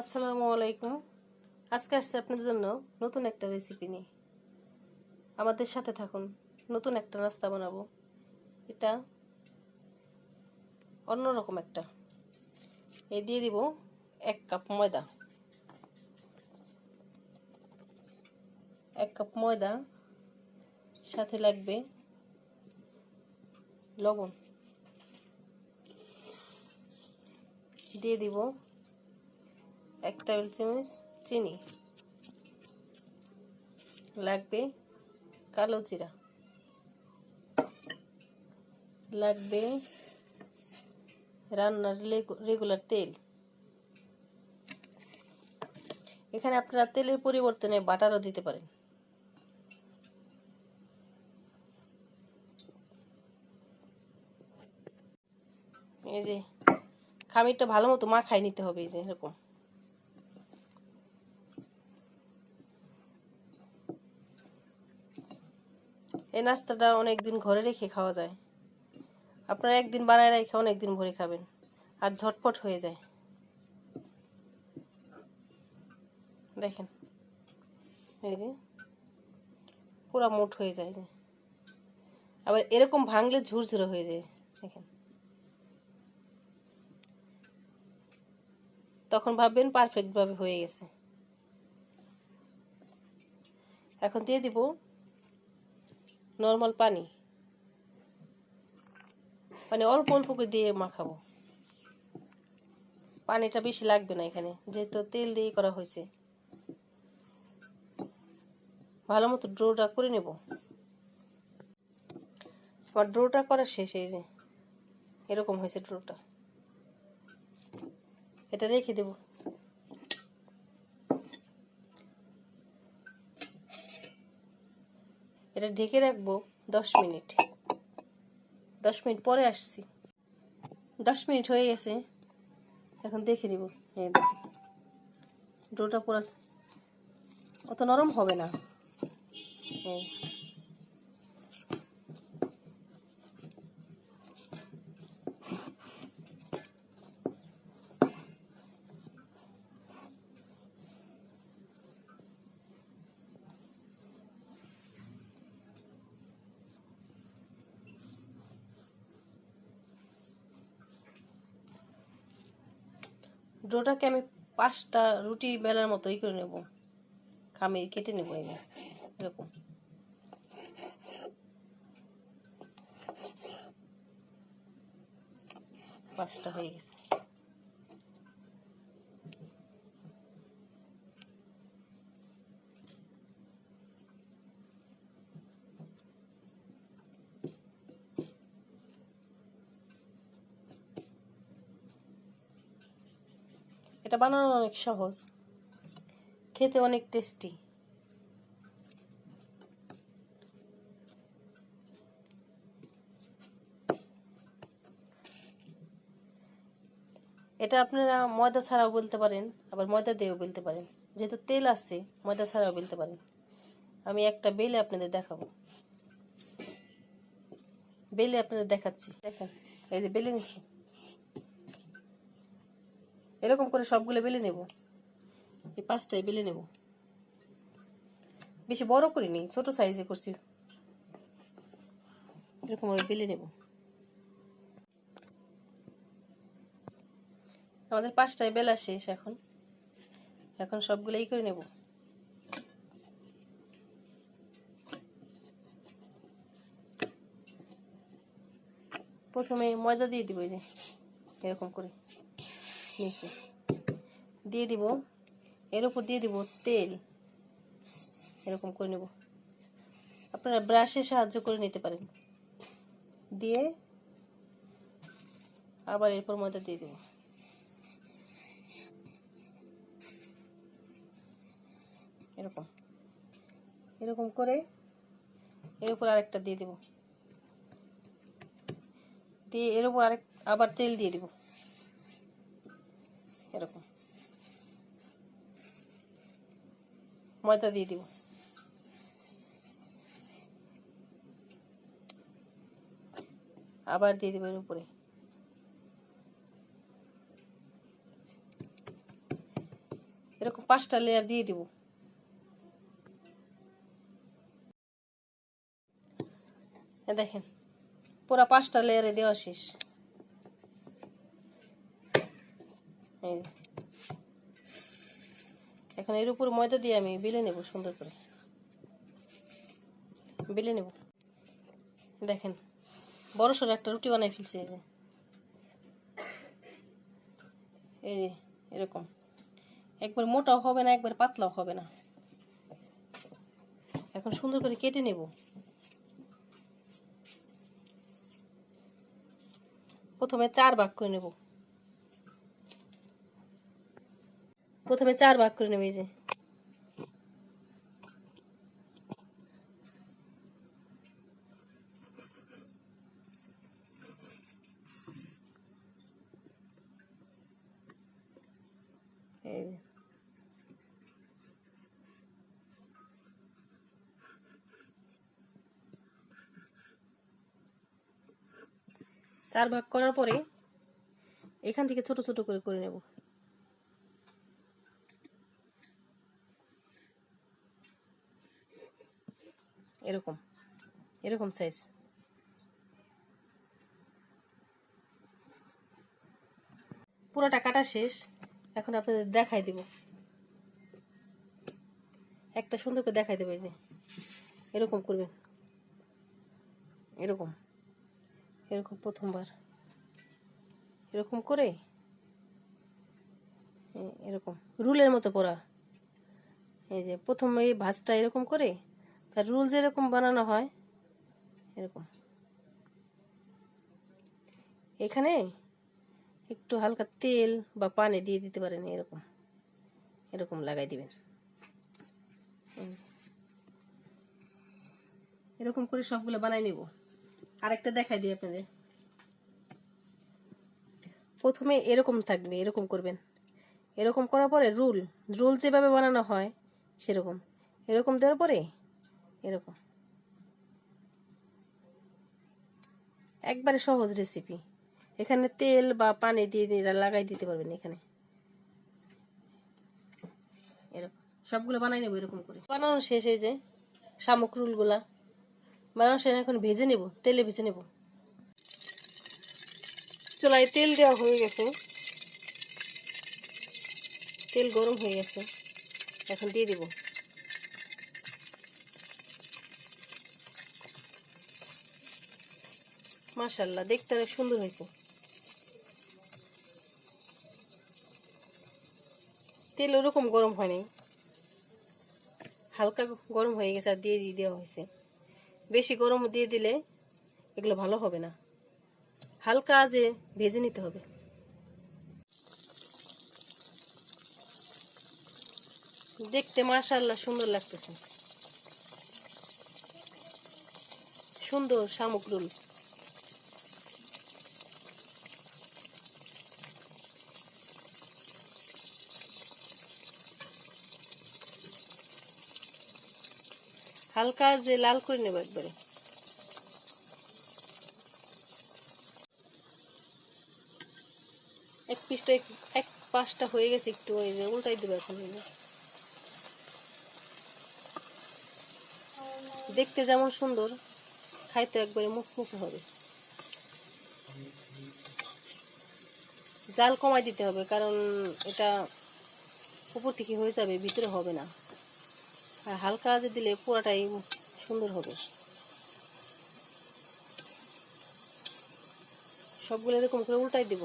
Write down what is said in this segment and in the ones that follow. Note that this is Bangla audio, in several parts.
আসসালামু আলাইকুম। আজকে আসছে আপনাদের জন্য নতুন একটা রেসিপি নিয়ে। আমাদের সাথে থাকুন, নতুন একটা নাস্তা বানাবো। এটা অন্যরকম একটা। এই দিয়ে দিব এক কাপ ময়দা। এক কাপ ময়দা, সাথে লাগবে লবণ। দিয়ে দিব এক টেবিল চামচ চিনি। লাগবে কালো জিরা। লাগবে রান্নার রেগুলার তেল। এখানে আপনারা তেলের পরিবর্তনে বাটারও দিতে পারেন। এই যে, খামিরটা ভালো মতো মাখাই নিতে হবে, এই যে এরকম। এই নাস্তাটা অনেক দিন ঘরে রেখে খাওয়া যায়। আপনারা একদিন বানায় রেখে অনেক দিন ভরে খাবেন। আর ঝটপট হয়ে যায়। দেখেন। এই যে, পুরো মুঠ হয়ে যায় যে। আবার এরকম ভাঙলে ঝুরঝুরে হয়ে যায়। দেখেন। তখন ভাববেন পারফেক্টভাবে হয়ে গেছে। এখন দিয়ে দিব নর্মাল পানি। মানে অল্প অল্প করে দিয়ে মাখাবো। পানিটা বেশি লাগবে না এখানে, যেহেতু তেল দিয়ে করা হয়েছে। ভালো মতো ড্রোটা করে নেব। আমার ড্রোটা করা শেষ, এই যে। এরকম হয়েছে ড্রোটা। এটা রেখে দেব। এটা ঢেকে রাখব দশ মিনিট। দশ মিনিট পরে আসছি। দশ মিনিট হয়ে গেছে। এখন দেখে নিব। হ্যাঁ ডোটা পুরো অত নরম হবে না। এই। ডোটাকে আমি পাঁচটা রুটি বেলার মতোই করে নেব। খামি কেটে নেব এরকম। পাঁচটা হয়ে গেছে। এটা বানানো অনেক সহজ। খেতে অনেক টেস্টি এটা আপনারা ময়দা ছাড়াও বলতে পারেন, আবার ময়দা দিয়েও বলতে পারেন। যেহেতু তেল আসছে ময়দা ছাড়াও বলতে পারেন। আমি একটা বেলে আপনাদের দেখাবো। বেলে আপনাদের দেখাচ্ছি। দেখেন, এই যে বেলে নিচ্ছি এরকম করে সবগুলো বেলে নেব। এই পাঁচটাই বেলে নেব। বেশি বড় করিনি, ছোট সাইজে করছি। এরকম ভাবে বেলে নেব। আমাদের পাঁচটায় বেলা শেষ এখন। এখন সবগুলো এই করে নেব। প্রথমে ময়দা দিয়ে দিব এই যে, এরকম করে। নিচে দিয়ে দিব, এর উপর দিয়ে দিব তেল। এরকম করে নেব। আপনারা ব্রাশের সাহায্য করে নিতে পারেন। দিয়ে আবার এরপর ময়দা দিয়ে দেব। এরকম। এরকম করে এর উপর আরেকটা দিয়ে দেব। দিয়ে এর উপর আরেক, আবার তেল দিয়ে দেবো। এরকম। ময়দা দিয়ে দিব। আবার দিয়ে দিব এর উপরে। এরকম পাঁচটা লেয়ার দিয়ে দিব। দেখেন, পুরা পাঁচটা লেয়ারে দেওয়া শেষ। এই এখন এর উপর ময়দা দিয়ে আমি বেলে নেব সুন্দর করে। বেলে নেব। দেখেন, বড় সড়ো একটা রুটি বানাই ফেলছি এই যে। এই যে, এরকম। একবার মোটাও হবে না, একবার পাতলাও হবে না। এখন সুন্দর করে কেটে নেব। প্রথমে চার ভাগ করে নেব। প্রথমে চার ভাগ করে নেবে যে। চার ভাগ করার পরে এখান থেকে ছোট ছোট করে করে নেব। এরকম এরকম সাইজ পুরোটা কাটা শেষ, এখন আপনাদের দেখাই দিব। একটা সুন্দর করে দেখাই দেবো যে। এরকম করবেন। এরকম। এরকম প্রথমবার। এরকম করে। এরকম। রুলের মতো পড়া এই যে প্রথম এই ভাজটা এরকম করে তার রুল যেরকম বানানো হয়? এরকম। এখানে একটু হালকা তেল বা পানি দিয়ে দিতে পারেন এরকম। এরকম লাগাই দিবেন। এরকম করে সবগুলো বানাই নিব। আরেকটা দেখাই দিই আপনাদের। প্রথমে এরকম থাকবে, এরকম করবেন। এরকম করার পরে রুল রুল যেভাবে বানানো হয় সেরকম। এরকম দেওয়ার পরে এরকম। একবারে সহজ রেসিপি এখানে তেল বা পানি দিয়ে লাগাই দিতে পারবেন এখানে। এরকম। সবগুলো বানাই নেব এরকম করে। বানানো শেষ হয়ে যায় শামুক রুলগুলা। বানানো শেষ, এখন ভেজে নেব, তেলে ভেজে নেব। চুলায় তেল দেওয়া হয়ে গেছে। তেল গরম হয়ে গেছে। এখন দিয়ে দিব। মাশাল্লাহ দেখতে অনেক সুন্দর হয়েছে। তেল ওরকম গরম হয়নি হালকা গরম হয়ে গেছে আর দিয়ে দিয়ে দেওয়া হয়েছে। বেশি গরম দিয়ে দিলে এগুলো ভালো হবে না। হালকা আজে ভেজে নিতে হবে। দেখতে মাশাল্লাহ সুন্দর লাগতেছে। সুন্দর শামুক রুল। হালকা যে লাল করে নেব একবারে। এক পিসটা এক- পাশটা হয়ে গেছে একটু, ওই যে উল্টাই দেবো এখন দেখতে যেমন সুন্দর, খাইতে একবারে মুচমুচে হবে। জাল কমাই দিতে হবে, কারণ এটা উপর থেকে হয়ে যাবে, ভিতরে হবে না। আর হালকা আজে দিলে পুরাটাই সুন্দর হবে। সবগুলো এরকম করে উল্টাই দিব।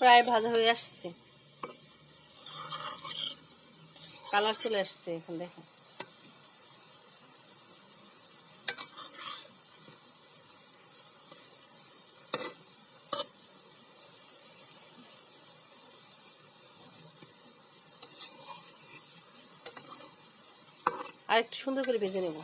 প্রায় ভাজা হয়ে আসছে। কালার চলে আসছে এখন দেখো আর একটু সুন্দর করে ভেজে নেব।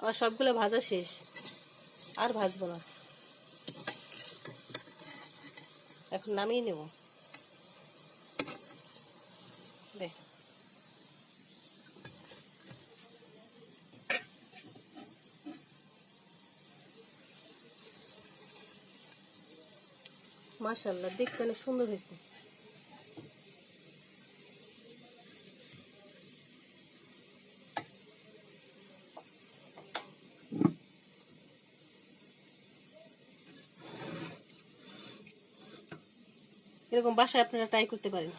আমার সবগুলো ভাজা শেষ, আর ভাজবো না। এখন নামিয়ে নেব। মাশাল্লাহ দেখতে অনেক সুন্দর হয়েছে। এরকম বাসায় আপনারা ট্রাই করতে পারেন।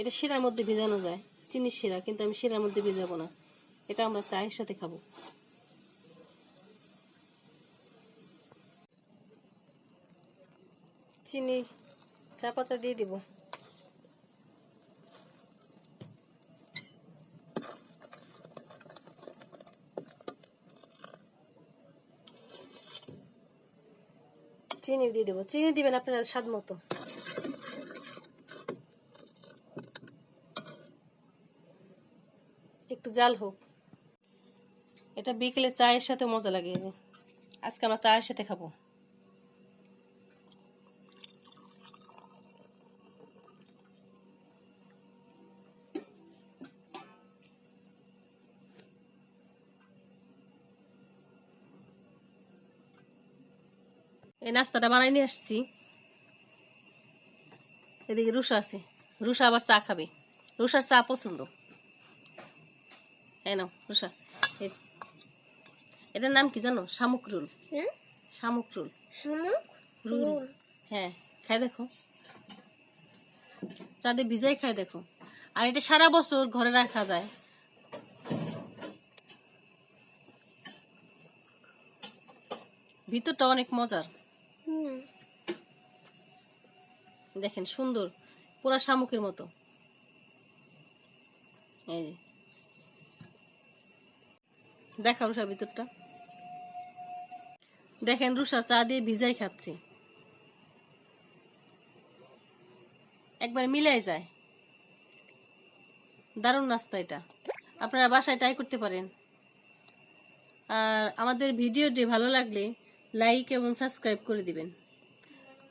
এটা শিরার মধ্যে ভেজানো যায়, চিনির শিরা, কিন্তু আমি শিরার মধ্যে ভেজাবো না। এটা আমরা চায়ের সাথে খাব। চিনি, চা পাতা দিয়ে দিব। চিনি দিয়ে দেবো। চিনি দিবেন আপনারা স্বাদ মতো। একটু জাল হোক। এটা বিকেলে চায়ের সাথে মজা লাগে। আজকে আমরা চায়ের সাথে খাব। এই নাস্তাটা বানাই নিয়ে আসছি। এদিকে রুষা আছে। রুষা আবার চা খাবে। রুষার চা পছন্দ। এই নাও রুষা এটার নাম কি জানো? শামুক রুল। হ্যাঁ? শামুক রুল। শামুক রুল। হ্যাঁ খাই দেখো। চাঁদে ভিজাই খাই দেখো। আর এটা সারা বছর ঘরে রাখা যায়। ভিতরটা অনেক মজার। দেখেন সুন্দর, পুরা শামুকের মতো। এই যে। দেখা রুষা ভিতরটা। দেখেন রুষা চা দিয়ে ভিজাই খাচ্ছি। একবার মিলাই যায়। দারুণ নাস্তা এটা। আপনারা বাসায় ট্রাই করতে পারেন। আর আমাদের ভিডিওটি ভালো লাগলে লাইক এবং সাবস্ক্রাইব করে দিবেন।